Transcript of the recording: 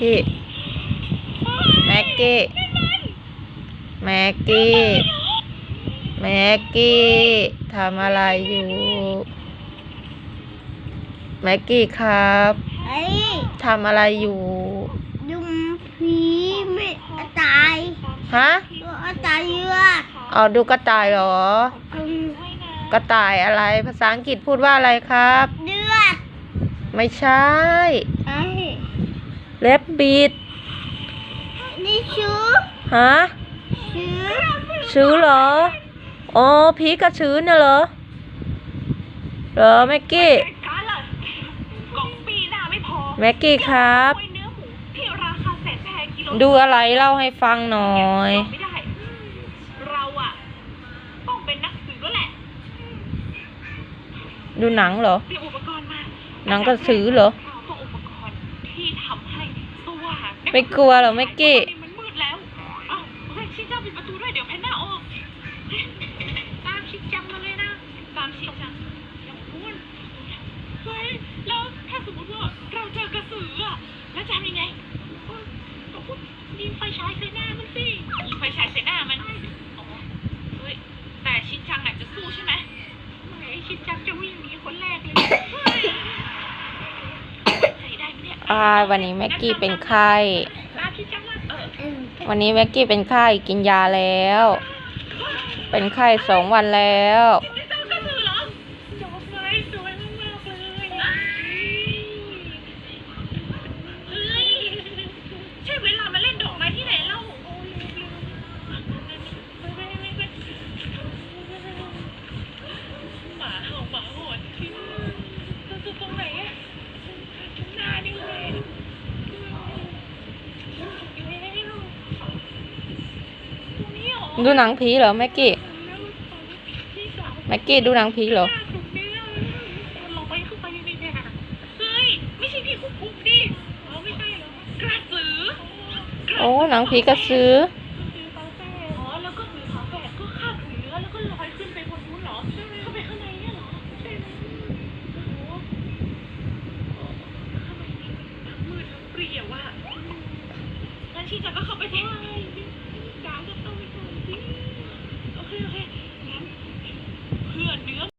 กี้ แม็กกี้ แม็กกี้ แม็กกี้ทำอะไรอยู่ แม็กกี้ครับไอ้ทำอะไรอยู่ยุงผีไม่ตายฮะตัวตายเยอะเอาดูกระต่ายเหรออืมกระต่ายอะไรภาษาอังกฤษพูดว่าอะไรครับเลือด ไม่ใช่ไอ้ เลบบิดนี่ชื่อฮะชื่อชื้อเหรออ๋อผีกระชื้อน่ะเหรอเหรอแม็กกี้การล่ะกล่องปีหน้าไม่พอแม็กกี้ครับด้วยเนื้อหมูที่ราคาแสนแพงกิโลดูอะไรเล่าให้ฟังหน่อยไม่ได้เราอะต้องเป็นนักสืบแล้วแหละดูหนังเหรอเตรียมอุปกรณ์มาหนังกระสือเหรอ เราต้องอุปกรณ์ที่ทำให้สว่าง ไม่กลัวเหรอแม็กกี้มันมืดแล้ว เอ้าเฮ้ยชินจังปิดประตูด้วยเดี๋ยวแพนด้าออกเฮ้ยตามชินจังมาเลยนะ ตามชินจังอย่างนู้นเฮ้ย แล้วถ้าสมมติว่าเราเจอกระสืออะแล้วจะทำยังไงเฮ้ยก็พูดยิงไฟฉายใส่หน้ามันสิยิงไฟฉายใส่หน้ามันอ๋อเฮ้ย แต่ชินจังอาจจะสู้ใช่ไหมชินจังจะวิ่งหนีคนแรกเลยเฮ้ยใจ ได้ไหมเนี่ยอ่าวันนี้แม็กกี้เป็นไข้ วันนี้แม็กกี้เป็นไข้กินยาแล้ว เป็นไข้สองวันแล้วใช่เวลามาเล่นดอกไม้ที่ไหนเล่าโอ้ยลืมหมาเห่าหมาหอนที่ตรงไหนอะหน้านี่เลยอยู่ในนี้ลูกตรงนี้เหรอ ดูหนังผีเหรอแม็กกี้แม็กกี้ดูหนังผีเหรอเราไปเข้าไปในเนี่ยเฮ้ยไม่ใช่พี่คุกคุกดิอ๋อไม่ใช่เหรอกระสือโอ้หนังผีกระสืออ๋อแล้วก็สือฝาแฝดก็คาบถุงเนื้อแล้วก็ลอยขึ้นไปบนนู้นเหรอเข้าไปข้างในเนี่ยเหรอใช่ไหมโอ้โหข้างในนี่ทั้งมืดทั้งเปรี่ยวอะงั้นชีจังก็เข้าไปเถอะ